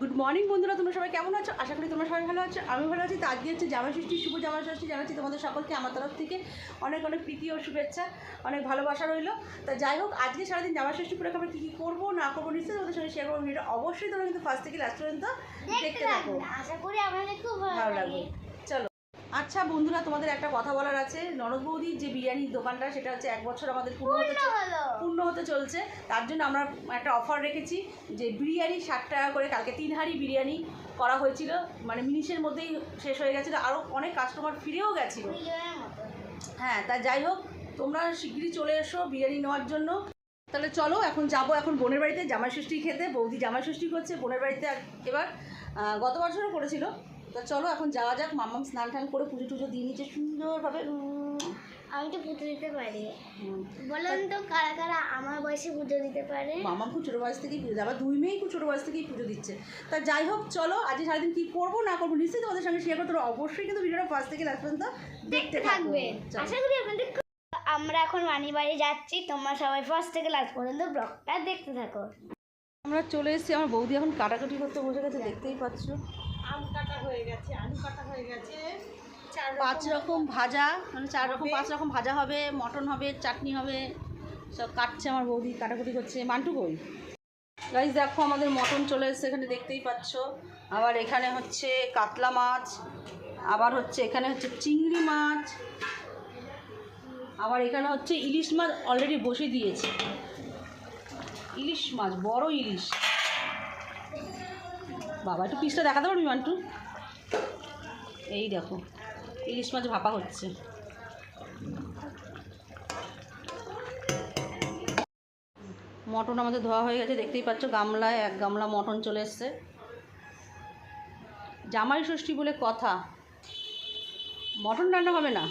Good morning বন্ধুরা তোমরা সবাই কেমন আছো? আশা করি তোমরা সবাই ভালো আছো। আমি ভালো আছি তো আজকে হচ্ছে জামা ষষ্ঠী শুভ জামা ষষ্ঠী জানাচ্ছি তোমাদের সকলকে আমার তরফ থেকে। অনেক অনেক প্রীতি ও শুভেচ্ছা অনেক ভালোবাসা রইল। তা যাই হোক আজকে সারাদিন জামা ষষ্ঠী পুরো আমরা কী কী করব না করব নিশ্চয়ই তোমাদের সঙ্গে শেয়ার করব। ভিডিও অবশ্যই তোমরা কিন্তু ফার্স্ট থেকে লাস্ট পর্যন্ত দেখতে থাকো। আশা করি আমাদের খুব ভালো লাগবে। আচ্ছা বন্ধুরা তোমাদের একটা কথা বলার আছে। নরদ বৌদির যে বিরিয়ানির দোকানটা সেটা হচ্ছে এক বছর আমাদের পূর্ণ হতে পূর্ণ হতে চলছে। তার জন্য আমরা একটা অফার রেখেছি যে বিরিয়ানি ষাট টাকা করে কালকে তিন হাঁড়ি বিরিয়ানি করা হয়েছিল। মানে মিনিশের মধ্যেই শেষ হয়ে গেছিল। আরও অনেক কাস্টমার ফিরেও গেছিল। হ্যাঁ তা যাই হোক তোমরা শিগগিরই চলে এসো বিরিয়ানি নেওয়ার জন্য। তাহলে চলো এখন যাব এখন বোনের বাড়িতে জামাই ষষ্ঠী খেতে। বৌদি জামাই ষষ্ঠী করছে বোনের বাড়িতে আর এবার গত বছরও করেছিল। তো চলো এখন যাওয়া যাক মাম্মাম স্নান টান করে পুজো টুজো দিয়ে নিচ্ছে সুন্দরভাবে আমি তো পুজো দিতে পারি। বলুন তো কারা কারা আমার বয়সে পুজো দিতে পারে? মামা খুব ছোটো বয়স থেকেই পুজো আবার দুই মেয়েই খুব ছোটো বয়স থেকেই পুজো দিচ্ছে। তা যাই হোক চলো আজকে সারাদিন কী করব না করব নিশ্চয়ই তোমাদের সঙ্গে শেয়ার করতে অবশ্যই কিন্তু ভিডিওটা ফার্স্ট থেকে লাস্ট পর্যন্ত দেখতে থাকবে। আশা করি আপনাদের আমরা এখন মানি বাড়ি যাচ্ছি তোমরা সবাই ফার্স্ট থেকে লাস্ট পর্যন্ত ব্লগটা দেখতে থাকো। আমরা চলে এসেছি আমার বৌদি এখন কাটাকাটি করতে বসে গেছে দেখতেই পাচ্ছ। হয়ে গেছে আলু কাটা হয়ে গেছে পাঁচ রকম ভাজা মানে চার রকম পাঁচ রকম ভাজা হবে মটন হবে চাটনি হবে সব কাটছে আমার বৌদি কাটাকুটি করছে। মান্টু কই? গাইজ দেখো আমাদের মটন চলে এসেছে এখানে দেখতেই পাচ্ছ। আবার এখানে হচ্ছে কাতলা মাছ আবার হচ্ছে এখানে হচ্ছে চিংড়ি মাছ আবার এখানে হচ্ছে ইলিশ মাছ অলরেডি বসে দিয়েছে। ইলিশ মাছ বড় ইলিশ। বাবা একটু পিসটা দেখাতে পারবি মান্টু? এই দেখো, ইলিশ মাছ ভাপা হচ্ছে। মটন আমাদের ধোয়া হয়ে গেছে, দেখতেই পাচ্ছ গামলায়, এক গামলা মটন চলে এসছে। জামাই ষষ্ঠী বলে কথা। মটন রান্না হবে না,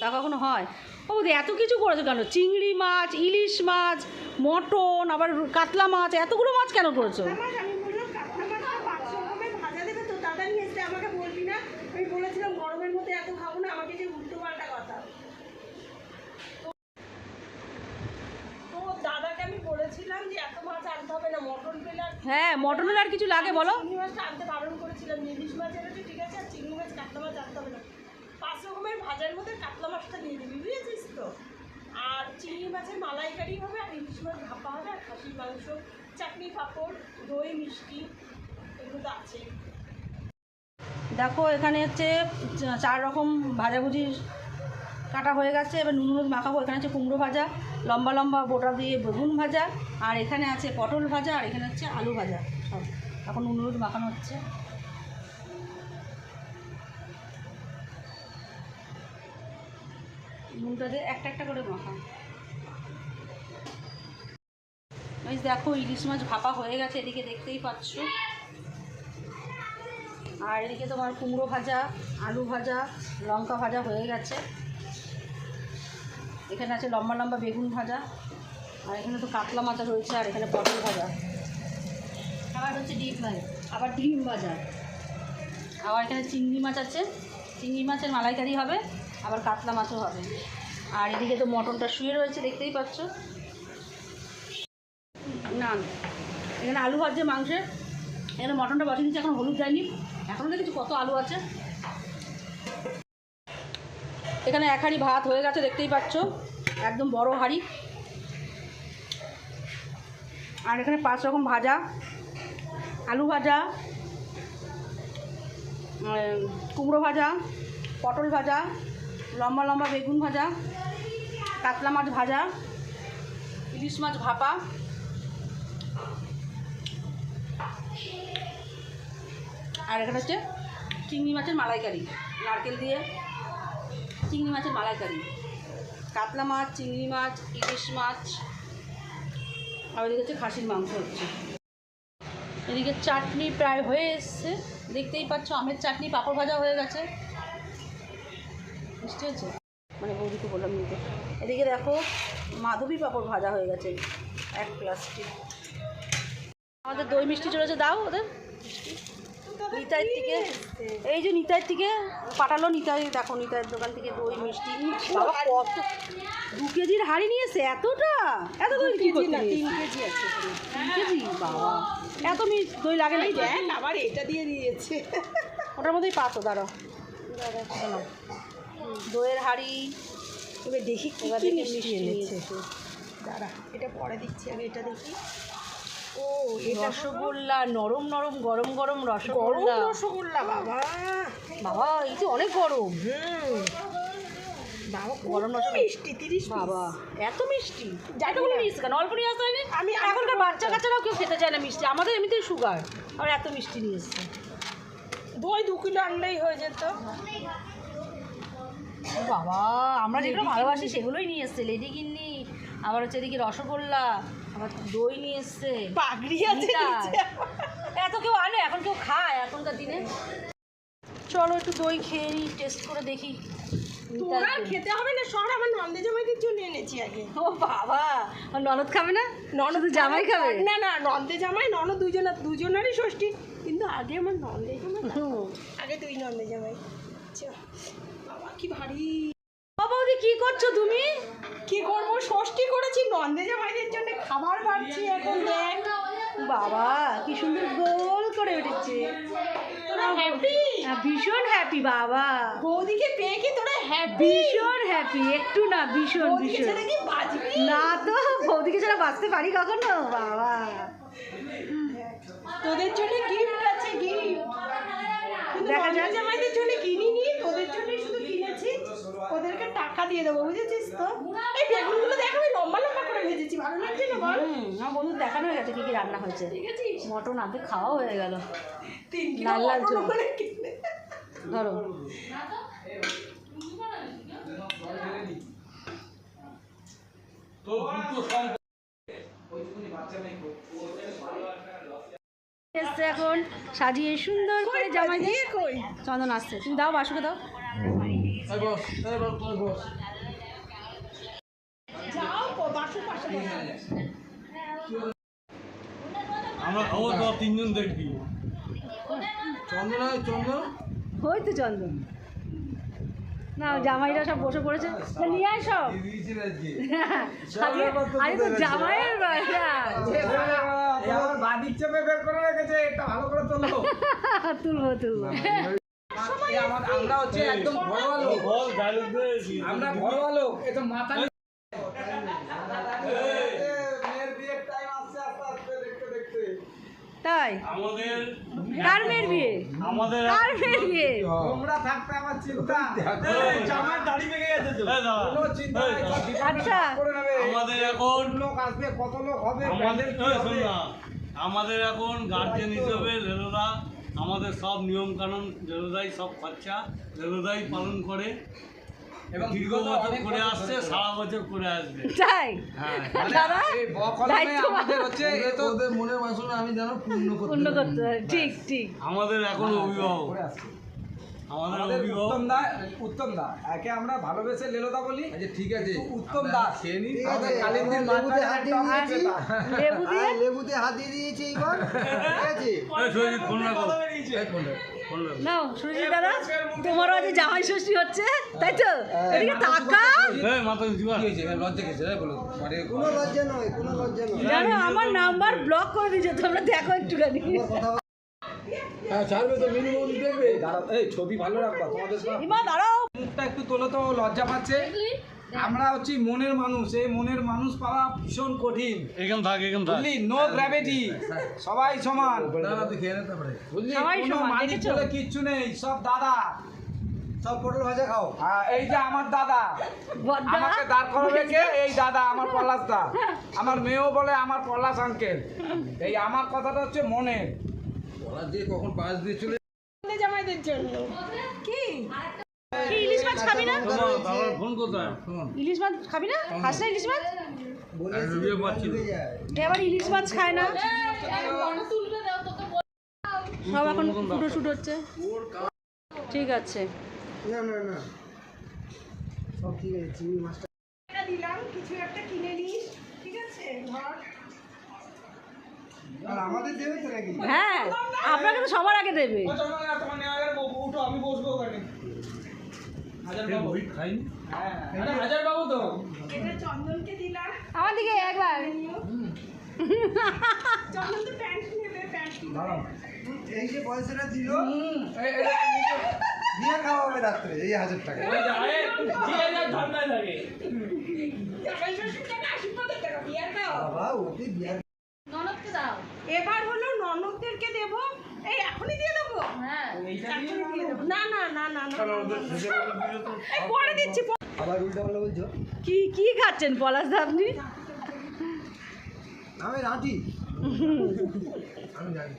তা কখনো হয়? ও বৌদি, এত কিছু করেছ কেন? চিংড়ি মাছ, ইলিশ মাছ, মটন, আবার কাতলা মাছ, এতগুলো মাছ কেন করেছ মাছ আমি বললাম কাতলা মাছটা পাঁচ রকমের ভাজা দেবে তো তাড়াতাড়ি এসে আমাকে বলবি না আমি বলেছিলাম গরমের মধ্যে এত খাব না আমাকে যে উল্টো পাল্টা কথা তো দাদাকে আমি বলেছিলাম যে এত মাছ আনতে হবে না মটন পেলে আর হ্যাঁ মটনের আর কিছু লাগে বলো। পাঁচ রকমের ভাজার মধ্যে কাতলা মাছটা দিয়ে দিবি বুঝেছিস তো? আর চিংড়ি মাছের মালাইকারি হবে আর ইলিশ মাছ ভাপা হবে আর খাসির মাংস চাটনি পাঁপড় দই মিষ্টি এগুলো তো দেখো এখানে হচ্ছে চার রকম ভাজাভুজি কাটা হয়ে গেছে, এবার নুন মাখাবো। এখানে হচ্ছে কুমড়ো ভাজা, লম্বা লম্বা বোটা দিয়ে বেগুন ভাজা, আর এখানে আছে পটল ভাজা, আর এখানে হচ্ছে আলু ভাজা, সব। এখন নুন হলুদ মাখানো হচ্ছে। নুনটা দিয়ে একটা একটা করে মাখা। এই দেখো, ইলিশ মাছ ভাপা হয়ে গেছে, এদিকে দেখতেই পাচ্ছ। আর এদিকে তোমার কুমড়ো ভাজা, আলু ভাজা, লঙ্কা ভাজা হয়ে গেছে। এখানে আছে লম্বা লম্বা বেগুন ভাজা, আর এখানে তো কাতলা মাথা রয়েছে, আর এখানে পটল ভাজা। আবার হচ্ছে ডিম ভাজা, আবার ডিম ভাজা। আবার এখানে চিংড়ি মাছ আছে, চিংড়ি মাছের মালাইকারি হবে, আবার কাতলা মাছও হবে। আর এদিকে তো মটনটা শুয়ে রয়েছে, দেখতেই পাচ্ছ। না, এখানে আলু ভাজছে মাংসের। এখানে মটনটা বসে দিচ্ছে এখন হলুদ দেয়নি। এখনও দেখেছি কত আলু আছে। এখানে এক হাঁড়ি ভাত হয়ে গেছে, দেখতেই পাচ্ছ। একদম বড় হাঁড়ি। আর এখানে পাঁচ রকম ভাজা। আলু ভাজা কুমড়ো ভাজা, পটল ভাজা, লম্বা লম্বা বেগুন ভাজা, কাতলা মাছ ভাজা, ইলিশ মাছ ভাপা। আর এখানে হচ্ছে চিংড়ি মাছের মালাইকারি, নারকেল দিয়ে। চিংড়ি মাছের মালাইকারি। কাতলা মাছ, চিংড়ি মাছ, ইলিশ মাছ, আর ওইদিকে হচ্ছে খাসির মাংস হচ্ছে। এদিকে চাটনি প্রায় হয়ে এসছে। দেখতেই পাচ্ছ, আমের চাটনি পাঁপড় ভাজা হয়ে গেছে। বুঝতে হয়েছে মানে বৌদিকে বললাম নিতে। এদিকে দেখো, মাধবী পাঁপড় ভাজা হয়ে গেছে, এক প্লাস্টিক। আমাদের দই মিষ্টি চলেছে, দাও ওদের। মিষ্টি নিতাইয়ের থেকে? এই যে নিতাইয়ের থেকে পাঠালো নিতাই দেখো নিতাইয়ের দোকান থেকে দই মিষ্টি বাবা কত দু কেজির হাড়ি নিয়েছে এতটা? এত দই কি করতে তিন কেজি আছে তিন কেজি? বাবা। এত মি দই লাগে না দেখ আবার এটা দিয়ে দিয়েছে। ওটার মধ্যেই পাতো দাঁড়ো দইয়ের হাড়ি। এবার দেখি কি মিষ্টি এনেছে। নিয়েছে দাঁড়া এটা পরে দিচ্ছি আমি এটা দেখি। ও রসগোল্লা নরম নরম গরম গরম রসগোল্লা। রসগোল্লা বাবা। বাবা এই যে অনেক গরম। বাবা গরম রসগোল্লা। মিষ্টি তিরিশ বাবা এত মিষ্টি। কেন? অল্প নিয়ে আসতে হয়নি? আমি- এখনকার বাচ্চা কাচ্চারাও কেউ খেতে চায় না মিষ্টি। আমাদের এমনিতেই সুগার আর এত মিষ্টি নিয়ে এসছে। দই দু কিলো আনলেই হয়ে যেত। বাবা আমরা যেগুলো ভালোবাসি সেগুলোই নিয়ে এসছে। লেডি গিন্নি আবার হচ্ছে এদিকে রসগোল্লা দই নিয়ে এসছে। পাগড়ি আছে এত কেউ আনে এখন কেউ খায় এখনকার দিনে। চলো একটু দই খেয়ে নিই টেস্ট করে দেখি। তোর খেতে হবে না সর আমার নন্দে জামাইদের জন্য এনেছি আগে। ও বাবা আর ননদ খাবে না? ননদ জামাই খাবে? না না নন্দে জামাই ননদ দুজনের দুজনেরই ষষ্ঠী। কিন্তু আগে আমার নন্দে জামাই আগে তুই নন্দে জামাই। চ। বাবা কি ভারী। করছ তুমি? কি করব? ষষ্ঠী করেছি নন্দে জামাইদের জন্য খাবার বাড়ছি এখন দেখ। বাবা কি সুন্দর গোল করে উঠেছে। তোরা হ্যাপি ভীষণ হ্যাপি বাবা। বৌদিকে পেয়ে কি তোরা হ্যাপি ভীষণ হ্যাপি একটু না ভীষণ ভীষণ। না তো বৌদিকে ছাড়া বাঁচতে পারি কখনো বাবা। তোদের জন্য গিফট আছে গিফট দেখা। যায় জামাইদের জন্য কিনিনি ওদেরকে টাকা দিয়ে দেবো বুঝেছিস তো? এই বেগুনগুলো দেখ আমি লম্বা লম্বা করে ভেজেছি ভালো লাগছে না বল? আমার বন্ধু দেখানো হয়ে গেছে কি কি রান্না হয়েছে। মটন আধে খাওয়া হয়ে গেল। লাল লাল ধরো। এসছে এখন সাজিয়ে সুন্দর করে জামাই দিয়ে দিয়ে কই? চন্দন আসছে। তুমি দাও বাসুকে দাও। আমরা তো তিনজন দেখবি। চন্দন চন্দন? ওই তো চন্দন। না জামাইরা সব বসে পড়েছে। নিয়ে আয় সব। আজকে তো জামাইয়ের বাসা। চেপে বের করে রেখেছে এটা ভালো করে তোলো। তুলবো তুলবো। আমরা হচ্ছে একদম ঘরোয়া লোক। আমরা ঘরোয়া লোক এটা মাথা মেয়ের বিয়ের টাইম আসছে আস্তে আস্তে দেখতে দেখতে তাই? আমাদের কার মেয়ের বিয়ে? আমাদের কার মেয়ের বিয়ে? তোমরা থাকতে আমার চিন্তা। জামার দাড়ি ভেঙে গেছে তো। কোনো চিন্তা নাই সব ডিপার্টমেন্ট আচ্ছা। আমাদের এখন লোক আসবে কত লোক হবে আমাদের এখন গার্জেন হিসেবে রেলোদা আমাদের সব নিয়ম কানুন রেলোদাই সব খরচা রেলোদাই পালন করে এবং দীর্ঘ বছর করে আসছে সারা বছর করে আসবে। তাই? হ্যাঁ দাদা এই আমাদের হচ্ছে এ তো ওদের মনের বাসনা আমি যেন পূর্ণ করতে পূর্ণ করতে ঠিক ঠিক। আমাদের এখন অভিভাবক। করে আসছে। আমাদের আমাদের উত্তম দা উত্তম দা একে আমরা ভালোবেসে লেলোদা বলি। আচ্ছা ঠিক আছে। উত্তম খেয়ে কালিন্দির লেবুতে হাত দিয়ে হ্যাঁ, লেবুতে হাত দিয়ে দিয়েছি এইবার। ঠিক আছে? ফোন রাখো। এই ফোনটা। ফোন রাখো। নাও সুরজিৎ দাদা তোমারও আজ জামাই ষষ্ঠী হচ্ছে তাই তো? এদিকে তাকা মানে নয় জানো আমার নাম্বার ব্লক করে দিয়েছে তোমরা দেখো একটুখানি। হ্যাঁ ছাড়বে তো মিনিমাম দেখবে। দাঁড়াও, এই ছবি ভালো রাখবা তোমাদের ইমা দাঁড়াও। মুখটা একটু তোলো তো লজ্জা পাচ্ছে। আমরা হচ্ছি মনের মানুষ এই মনের মানুষ পাওয়া ভীষণ কঠিন। এখানে থাক এখানে থাক। বুঝলি? নো গ্র্যাভিটি সবাই সমান। না না তুই খেয়ে নে তারপরে। বুঝলি? কোনো মালিক বলে কিচ্ছু নেই সব দাদা। সব পটল ভাজা খাও। হ্যাঁ, এই যে আমার দাদা। বদ্দা আমাকে দাঁড় করাবে কে? এই দাদা আমার পলাশ দা। আমার মেয়েও বলে আমার পলাশ আঙ্কেল এই আমার কথাটা হচ্ছে মনের। ওরা দিয়ে কখন পাশ দিয়ে চলে জামাইদের জন্য কি? ইলিশ মাছ খাবি না? বাবার ফোন কোথায়? শোন ইলিশ মাছ খাবি না? খাস না ইলিশ মাছ? এবার ইলিশ মাছ খায় না। সব এখন ফুটো শুট হচ্ছে। ঠিক আছে। না না না। সব ঠিক আছে চিংড়ি মাছটা দিলাম কিছু একটা কিনে নিস ঠিক আছে? ধর আর আমাদের দেবে তো নাকি হ্যাঁ আপনাকে তো সবার আগে দেবে। ও চলো না, তোমার নেওয়া গেলে বউ- উঠো, আমি বসবো ওখানে। হাজার বাবু। বই খাইনি? হ্যাঁ, এটা হাজার বাবু তো। এটা চন্দনকে দিলাম। আমার দিকে একবার। এই যে পয়সাটা দিল এই- এটা নিচে- রাত্রে এই হাজার টাকা। আশীর্বাদের টাকা বিয়ার এবার হলো ননদদেরকে দেব। এই এখনই দিয়ে দেবো? হ্যাঁ। দেবো। না না না না না এই পরে দিচ্ছি আবার উল্টা পাল্টা বলছো? কি কি খাচ্ছেন পলাশ দা আপনি? আমি জানি।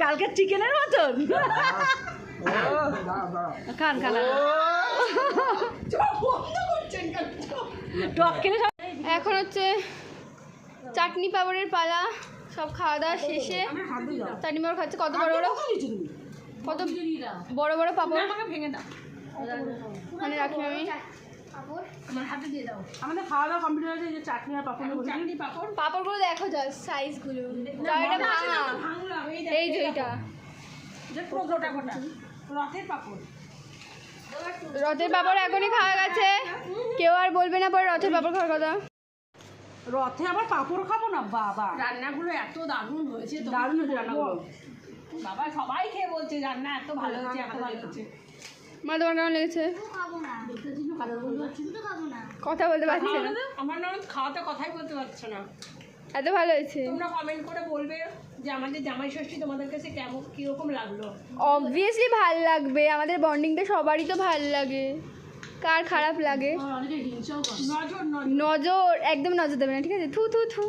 কালকে চিকেনের মতন? খান খান। টক খেলে এখন হচ্ছে চাটনি পাপড়ের পালা সব খাওয়া দাওয়া শেষে। চাটনি পাপড় খাচ্ছে কত বড় বড় কত বড় বড় পাপড় ভেঙে দাও। মানে রাখি আমি। আমাদের খাওয়া দাওয়া কমপ্লিট হয়েছে এই যে চাটনি আর পাপড় চাটনি পাপড়। পাপড়গুলো দেখো জাস্ট সাইজগুলো এটা ভাঙা। এই এই যে এইটা। গোটা গোটা। রথের পাপড়। রথের পাপড় এখনই খাওয়া গেছে। কেউ আর বলবে না পরে রথের পাপড় খাওয়ার কথা। রথে আবার পাপড় খাব না? বাবা। রান্নাগুলো এত দারুণ হয়েছে তো। দারুণ হয়েছে রান্নাগুলো। বাবা সবাই খেয়ে বলছে রান্না এত ভালো হয়েছে এত ভালো হয়েছে। মা তোমার কেমন লেগেছে? কথা বলতে পারছি না। আমার ননদ খাওয়াতে কথাই বলতে পারছ না। এত ভালো হয়েছে। তোমরা কমেন্ট করে বলবে যে আমাদের জামাই ষষ্ঠী তোমাদের কাছে কেমন কীরকম লাগল? অবভিয়াসলি ভালো লাগবে আমাদের বন্ডিংটা সবারই তো ভালো লাগে। কার খারাপ লাগে? নজর নজর। নজর একদম নজর দেবে না ঠিক আছে? থু থু থু।